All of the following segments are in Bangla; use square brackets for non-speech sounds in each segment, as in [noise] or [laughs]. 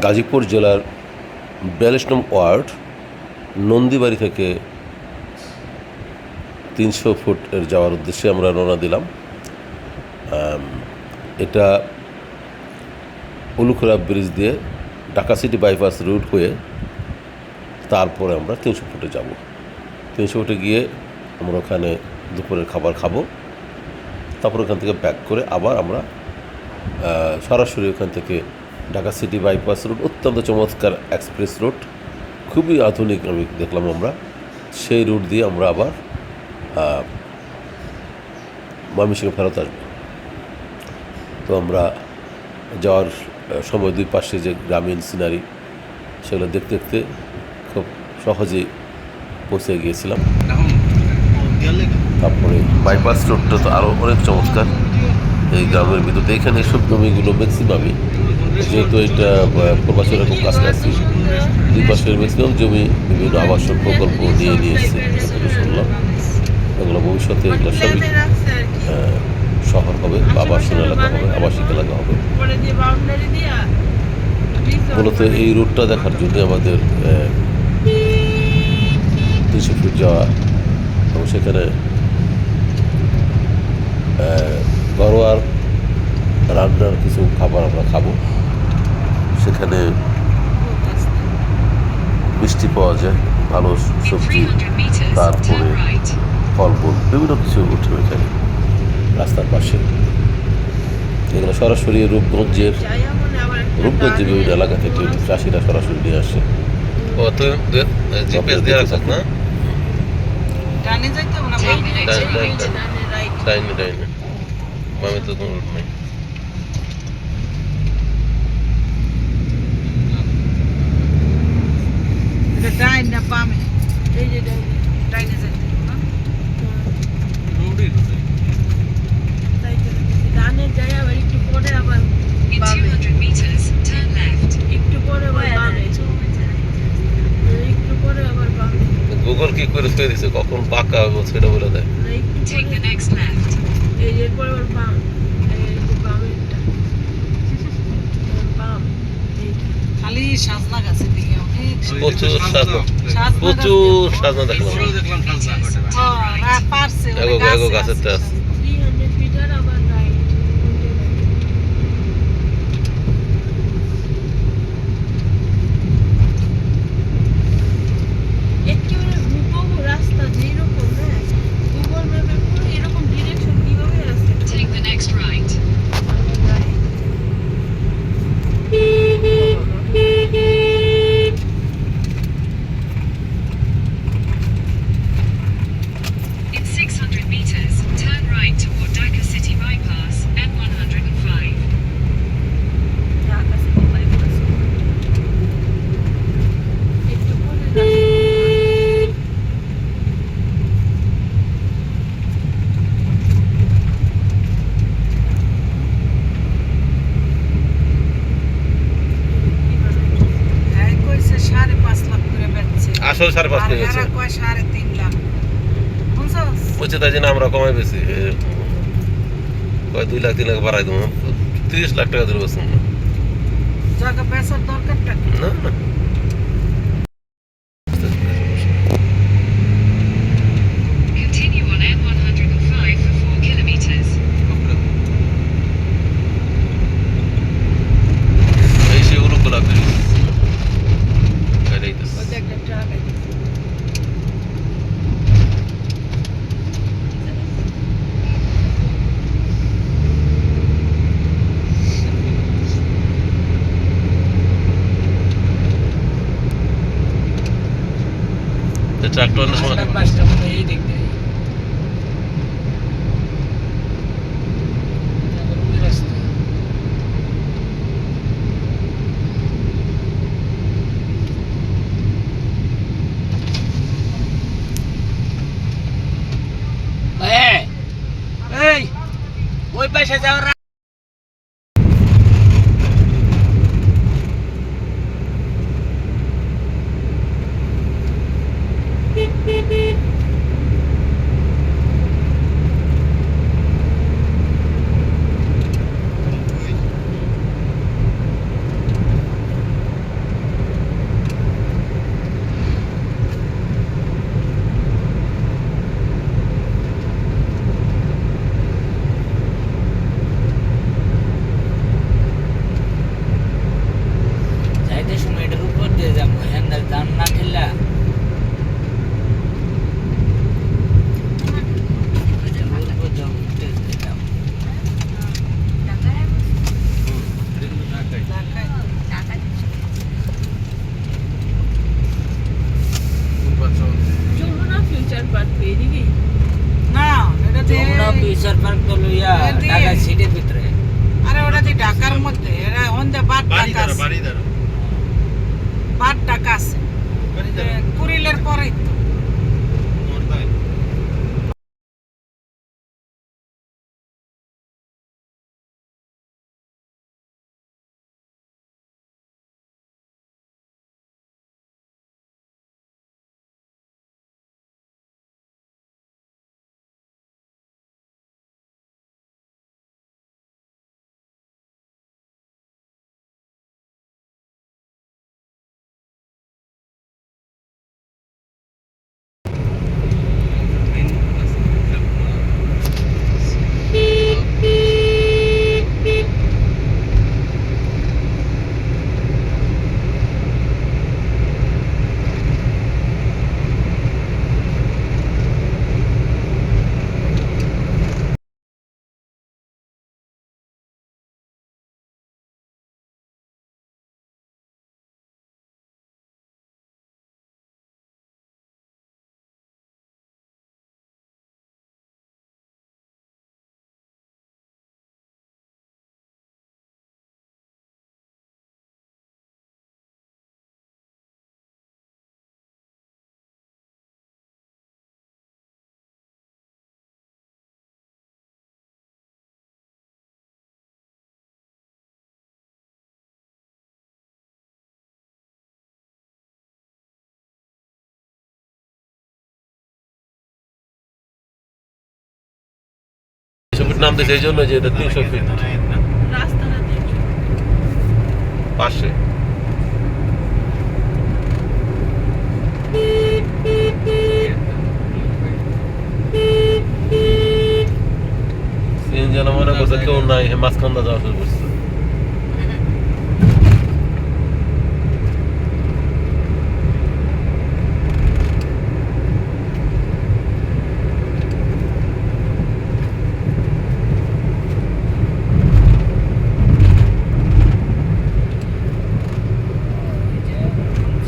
গাজীপুর জেলার বিয়াল্লিশ ওয়ার্ড, নন্দীবাড়ি থেকে তিনশো ফুট এর যাওয়ার উদ্দেশ্যে আমরা রওনা দিলাম। এটা উলুখোলা ব্রিজ দিয়ে ঢাকা সিটি বাইপাস রুট হয়ে তারপরে আমরা তিনশো ফুটে যাব। তিনশো ফুটে গিয়ে আমরা ওখানে দুপুরের খাবার খাব। তারপর ওখান থেকে ব্যাক করে আবার আমরা সরাসরি ওখান থেকে ঢাকা সিটি বাইপাস রোড, অত্যন্ত চমৎকার এক্সপ্রেস রুট খুবই আধুনিক, আমি দেখলাম আমরা। সেই রুট দিয়ে আমরা আবার ময়মনসিংহে ফেরত আসব। তো আমরা যাওয়ার সময় দুই পাশে যে গ্রামীণ সিনারি, সেগুলো দেখতে দেখতে খুব সহজেই পৌঁছে গিয়েছিলাম। তারপরে বাইপাস রোডটা তো আরও অনেক চমৎকার। এই গ্রামের ভিতরে এখানে এসব জমিগুলো ম্যাক্সিমামই যেহেতু এটা প্রবাসীরা খুব কাছাকাছি দুই পাশের ম্যাক্সিমাম জমি বিভিন্ন আবাসন প্রকল্প এসছে যতটুকু শুনলাম এগুলো ভবিষ্যতে এগুলো সবই শহর হবে আবাসন এলাকা হবে, আবাসিক এলাকা হবে। মূলত এই রুটটা দেখার জন্য আমাদের তিনশো ফিট যাওয়া এবং সেখানে ঘরোয়ার রান্নার কিছু খাবার আমরা খাব। সেখানে মিষ্টি পাওয়া যায় ভালো সবজি তারপরে right. ফলমূল বিভিন্ন কিছু উঠে এখানে রাস্তার পাশে। এগুলো সরাসরি রূপগঞ্জের রূপগঞ্জের বিভিন্ন এলাকা থেকে চাষিরা সরাসরি নিয়ে আসে। ডাইনে ডাইনে বামে তো কোনো রুট নাই। ডাইন না বামে? এই যে ডাইনে যাইতে হবে। ডানে যাই আবার একটু পরে আবার In বামে। 200 meters, একটু পরে আবার বামে। একটু পরে আবার বামে। গুগল কি করে ফেলে দিছে? কখন পাকা হবে সেটা বলে দেয়। পরে. এই যে এরপরে আবার বাম এই যে বামেরটা বাম এইটা খালি সাজনা দিকে অনেক প্রচুর সাজনা। প্রচুর সাজনা দেখলাম। হ্যাঁ এগো এগো আছে 300 মিটার আবার রাইট একেবারে হুবহু রাস্তা যেরকম হ্যাঁ গুগল ম্যাপে পুরো এরকম ডিরেকশন কীভাবে রাস্তা Take the next right. In 600 meters, turn right toward Dhaka City Bypass, N105. Dhaka city bypass একটু পরে রাস্তা হ্যাঁ কইছে সাড়ে পাঁচ লাখ করে আসলে সাড়ে পাঁচ গেছে আর কয় সাড়ে তিন লাখ বুঝছস? বলছে তাই জন্য আমরা কমাই বেশি। কয় দুই লাখ তিন লাখ বাড়াই দেবো। তিরিশ লাখ টাকা ধরে বসুন না না না Continue on N105 for 4 kilometers. এই সেগুলো খোলা ব্রিজ গাড়িতেছে ওই যে একটা ট্রাক আইতেছে ট্রাক্টর অনেক সময় বাসটা মনে হয় এই দিক দিয়ে রাস্তা এই ওই ইয়া। ঢাকা সিটির ভিতরে। আরে ওটা তো ঢাকার মধ্যে এরা বাদ ঢাকা আছে। বাদ ঢাকা আছে। এ, কুড়িলের পরেই তো। ছবির নাম দিয়েছে এই জন্য যে এটা তিনশো ফিট পাশে। সিএনজি মনে করছে কেউ নাই, মাঝখান দা যাওয়া শুরু করছে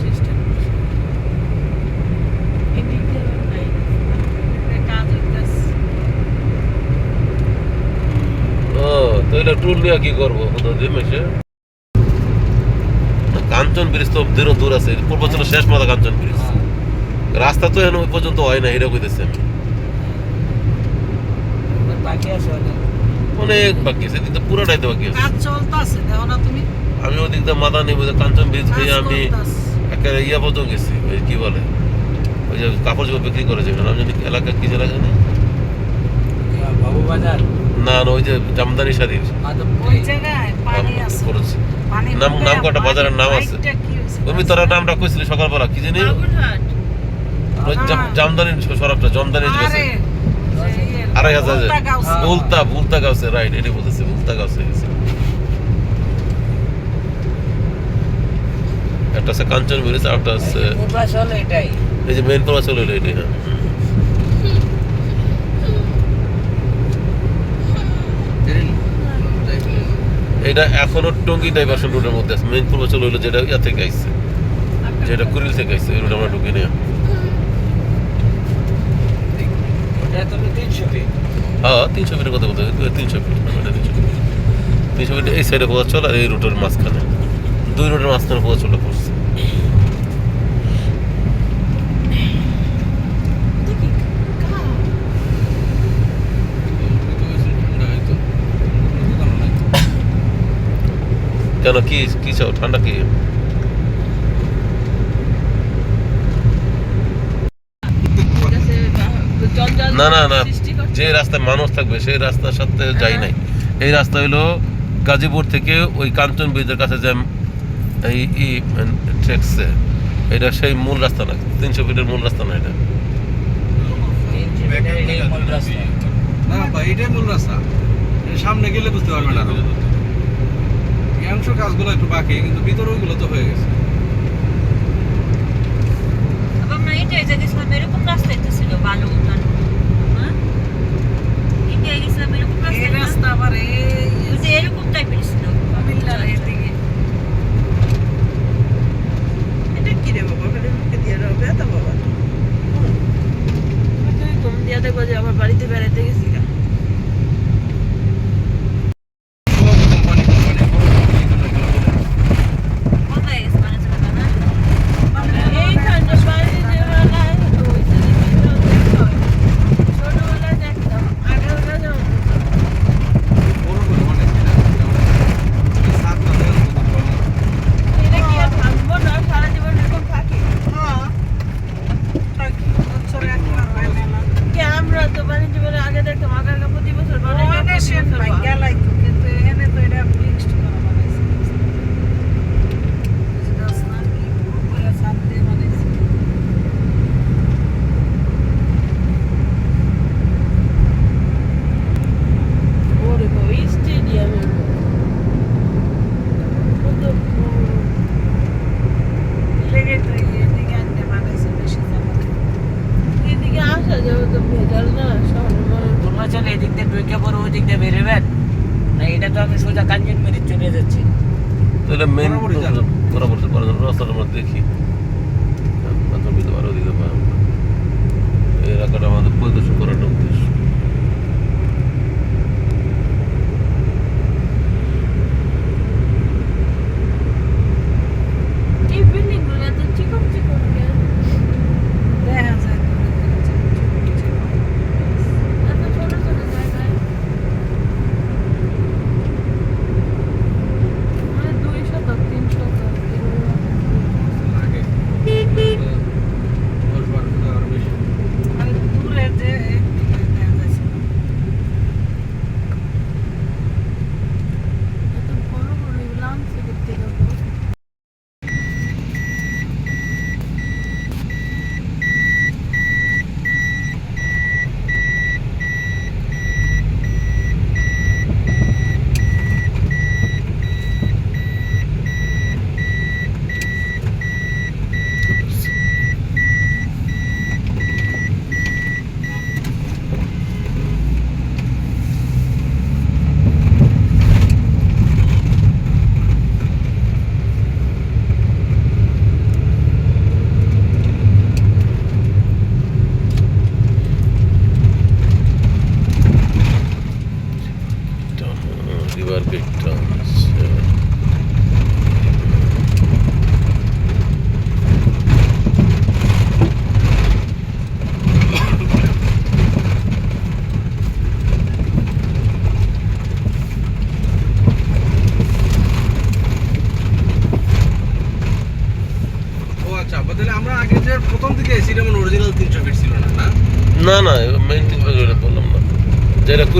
সিস্টেম এদিক দিয়ে আবার নাই এটা কাজ হইতাছে ও তো এটা টুল নিয়ে কি করব? নদী মেশে কাঞ্চন ব্রিজ তো দূর দূর আছে পূর্বাচল শেষ মাথা কাঞ্চন ব্রিজ রাস্তা তো এখন ওই পর্যন্ত হয় না এটা কইতেছে আমি অনেক বাকি আছে এদিক পুরোটাই তো বাকি আছে। আমি ওদিক দিয়ে মাথা নিব কাঞ্চন ব্রিজ হয়ে আমি। একেবারে ইয়া পর্যন্ত গেছি ওই কি বলে ওই যে কাপড় চোপড় বিক্রি করে যেখানে আমি জানি এলাকা কি জেলা জানি? বাবু বাজার না ওই যে জামদানি শাড়ির? নাম- নাম কটা বাজারের নাম আছে? তুমি তোরা নামটা কইছিলি সকালবেলা কি জানি? জামদানি সরবটা জামদানি আড়াই হাজার উল্টা গাউসে। বুলতা বুলতা গাছে রাইট এটাই বলতেছে বুলতা গাছে। গেছে একটা আছে কাঞ্চন ব্রিজ আর একটা আছে পূর্বাস হলো এই যে মেন চলে এলো এটাই হ্যাঁ। এটা এখনও টঙ্গি ডাইভার্সন রোডের মধ্যে আছে। মেইন পূর্বাচল হলো যেটা ইয়া থেকে আইছে। যেটা কুড়িল থেকে আইছে এই রোড আমরা ঢুকে নিয়ে হ্যাঁ তিনশো ফিটের কথা বলতে তিনশো ফিট তিনশো ফিট তিনশো ফিট এই সাইডে পথ চল আর এই রুটের মাঝখানে। দুই রুটের মাঝখানে পথ চলে পড়ছে দেখি কাজ কেন? কি কি চাও? ঠান্ডা কি? না না না। যে রাস্তায় মানুষ থাকবে, সেই রাস্তার সাথে যাই নাই। এই রাস্তা হইল গাজীপুর থেকে ওই কাঞ্চন ব্রিজের কাছে যে এই ট্রেক্সে এটা সেই মূল রাস্তা না, তিনশো ফিটের মূল রাস্তা না এটা? না সামনে গেলে বুঝতে পারবেন আরও অংশ কাজগুলো একটু বাকি কিন্তু ভিতরে ওইগুলো তো হয়ে গেছে। আবার এরকম রাস্তায় তো ছিল হ্যাঁ? ইন্ডিয়া? রাস্তা আবার টাইপের ছিল। এটা কি রে বাবা? ফেলে মুখে দিয়ে রাখবে তা বাবা। তুমি ঘুম দিয়া দেখব যে আমার বাড়িতে বেড়াতে গেছি।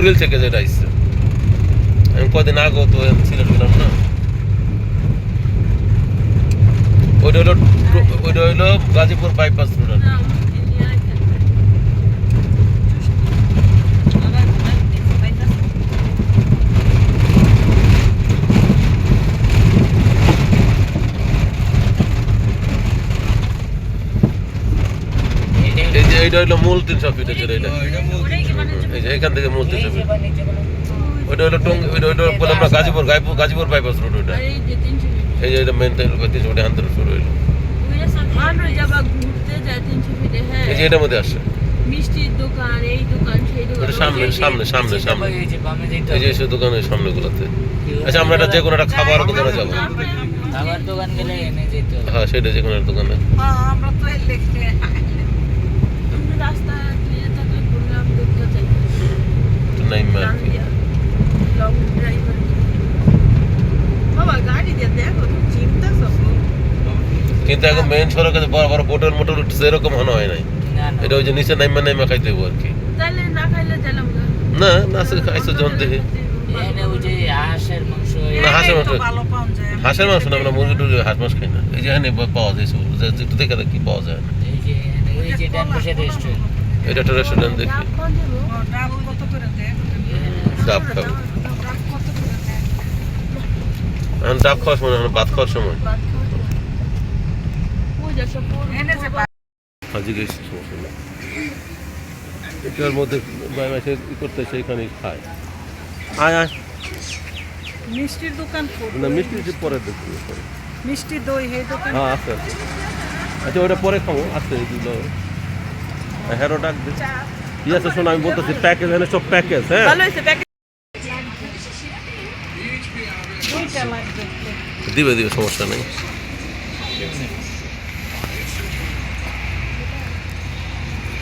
কুড়িল থেকে যেটা আসছে আমি কদিন আগে তো সিলেট গেলাম না। ওইটা হলো ওইটা গাজীপুর বাইপাস রোড এইটা হলো মূল তিনশো ফিট এটা। যে এখান থেকে নিচে বলো ওইটা হলো টং ওইটা ওইটা বলে আমরা গাজীপুর গাজীপুর গাজীপুর বাইপাস রোড ওইটা। এই যে এটা মেন তিনশো ফিট হান্তর শুরু হইল। যাবা হ্যাঁ। এই যে এটার মধ্যে আসছে। মিষ্টির দোকান এই দোকান সেই দোকান সামনে সামনে সামনে সামনে। এই যে বামে যেতে এই যে এসে দোকানের সামনেগুলোতে। আচ্ছা আমরা একটা যে কোনো একটা খাবার দোকানে যাব। খাবার দোকান গেলে এনে যেতে হ্যাঁ সেটা যে কোনো একটা দোকানে। হ্যাঁ, আমরা তো [laughs] রাস্তা দিয়ে থাকলে ঘুরলাম দেখতে চাই নাইম আর কি লং ড্রাইভার বাবা গাড়ি দিয়ে দেখো তুমি চিন্তা সব কিন্তু এখন মেইন সড়কে বড় বড় বোটের মোটর উঠছে এরকম মনে হয় নাই। এটা ওই যে নিচে নাইমা নাইমা খাইতে হইব আর কি। তাহলে না খাইলে জ্বালাম গা না না সে খাইছে জন দেখে এনে ওই যে হাঁসের মাংস না, আমরা মুরগি টুরগি হাঁস মাছ খাই না। এই যে এখানে পাওয়া যায় একটু দেখে দেখি পাওয়া যায় না। এটা একটা রেস্টুরেন্ট দেখি। ডাব খাব। এখন ডাব খাওয়ার সময় এখন ভাত খাওয়ার সময়। এটার মধ্যে করতে সেইখানে খায়। আয় আয়। মিষ্টির দোকান না মিষ্টি পরে মিষ্টি দই হে দোকান। হ্যাঁ আছে আছে। আচ্ছা ওটা পরে খাব। আছে এগুলো। হ্যারো ডাক দে। ঠিক আছে শোনো আমি বলতেছি প্যাকেজ এনে সব প্যাকেজ হ্যাঁ ভালো হয়েছে প্যাকেট দুইটা লাগবে দিবে দিবে সমস্যা নেই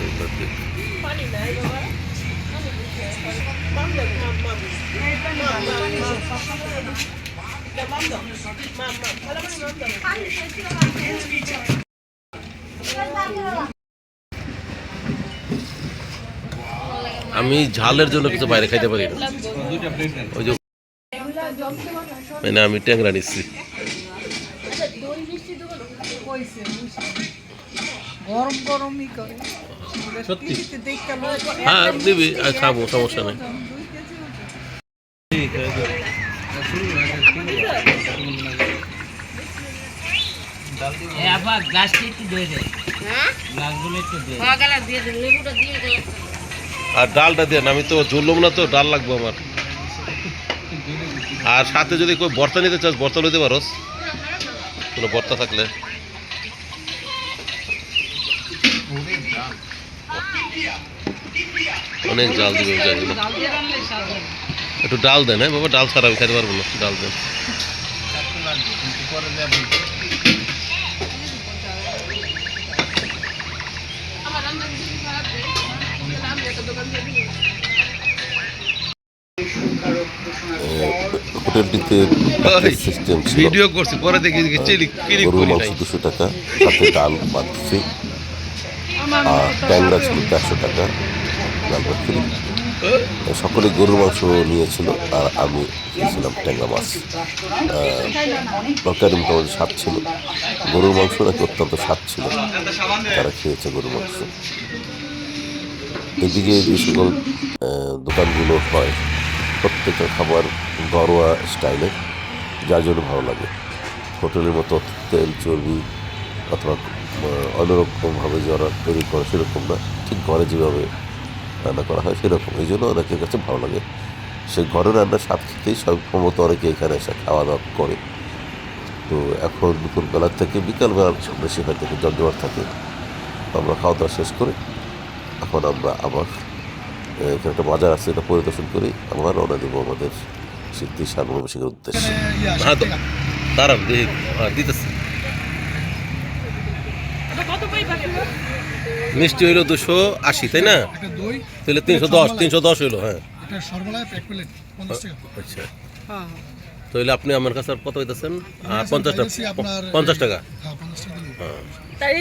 এগুলো দিবে। পানি আমি ঝালের জন্য কিছু বাইরে খাইতে পারি না। ওই যে মানে আমি ট্যাংরা নিচ্ছি। গরম গরমই করে। সত্যি। টিভিতে দেখতে লোক হ্যাঁ দিবি আর খাব সমস্যা নেই। দুই কেজি ওজন। ঠিক আছে এ গ্লাসটা একটু দিয়ে দে গ্লাসগুলো একটু দে। আর ডালটা দেন, আমি তো ঝুললাম না তো, ডাল লাগবে আমার। আর সাথে যদি কেউ বর্তা নিতে চাস, বর্তা নিতে পারোস। কোনো বর্তা থাকলে। অনেক জাল দিবে একটু ডাল দেন হ্যাঁ বাবা, ডাল ছাড়া আমি খাইতে পারব না ডাল দেন। হোটেলটিতে সিস্টেম ছিল। ভিডিও করছি পরে দেখি ক্লিক করি মাংস দুশো টাকা সাথে ডাল মাছি আর ট্যাংরা ছিল চারশো টাকা ডাল ভাত ফ্রি সকলে গরুর মাংস নিয়েছিল আর আমি খেয়েছিলাম ট্যাংরা মাছ। তরকারি মোটামুটি স্বাদ ছিল। গরুর মাংস নাকি অত্যন্ত স্বাদ ছিল। তারা খেয়েছে গরুর মাংস। এদিকে যে সকল দোকানগুলো হয়, প্রত্যেকটা খাবার ঘরোয়া স্টাইলে, যার জন্য ভালো লাগে। হোটেলের মতো তেল, চর্বি অথবা অন্যরকমভাবে যারা তৈরি করে সেরকম না, ঠিক ঘরে যেভাবে রান্না করা হয় সেরকম। এই জন্য অনেকের কাছে ভালো লাগে। সে ঘরের রান্নার স্বাদ খেতেই সম্ভবত অনেকে এখানে এসে খাওয়া দাওয়া করে। তো এখন দুপুরবেলা থেকে বিকালবেলার বেশি হয়তো জমজমাট থাকে। আমরা খাওয়া দাওয়া শেষ করে এখন আমরা আবার এখানে একটা বাজার আছে এটা পরিদর্শন করি আবার রওনা দেবো আমাদের সিদ্ধি সার্বভৌমিকের উদ্দেশ্যে। হ্যাঁ দাঁড়ান হ্যাঁ দিতেছি। মিষ্টি হইল দুশো আশি তাই না? তাহলে তিনশো দশ তিনশো দশ হইল হ্যাঁ। আচ্ছা। হ্যাঁ। তাহলে আপনি আমার কাছে আর কত হইতেছেন পঞ্চাশ টাকা। পঞ্চাশ টাকা। হ্যাঁ দিলে তাই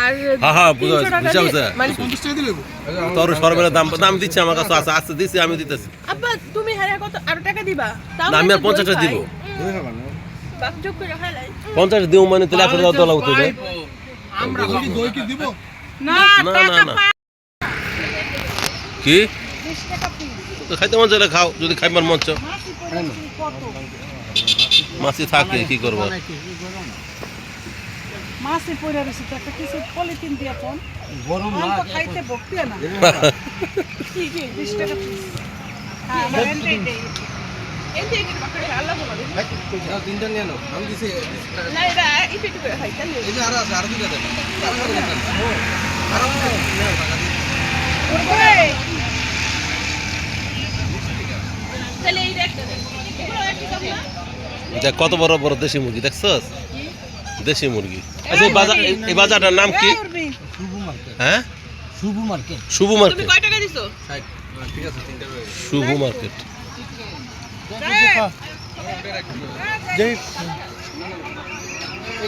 আর হ্যাঁ হ্যাঁ বুঝা 300 টাকা বুঝা দিয়ে- বুঝা মানে পঞ্চাশ টাকা দিলে তোর সরবেলা দাম দাম দিচ্ছে আমার কাছে আছে আস্তে দিচ্ছি আমি দিতেছি। আব্বা তুমি হ্যাঁ কত? আরও টাকা দিবা? আমি আর একটু পঞ্চাশ টাকা দিব। দিব মানে আমরা দই কি দিব? না না না না। কি? তো খাইতে মন চাইলে খাও যদি খাইবার মন চাও মাছি থাকে কি করব? মাছে পড়ে রয়েছে তো একটা কিছু পলিথিন দিয়ে কোন গরম না তো খাইতে ভক্তি না। কি কি বিশ টাকা পিস হ্যাঁ কত বড় বড় দেশি মুরগি দেখছস? দেশি মুরগি আচ্ছা এই বাজার এই- এই বাজারটার নাম কি হ্যাঁ শুভ মার্কেট শুভ তুমি মার্কেট কয় টাকা দিছো ষাট। হ্যাঁ, ঠিক আছে তিনটা রয়ে গেছে শুভ মার্কেট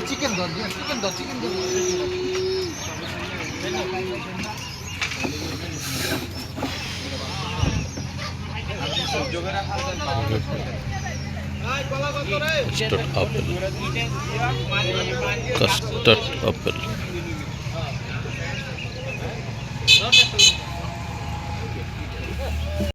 চিকেন দর চিকেন দর চিকেন দর কাস্টার্ড আপেল কাস্টার্ড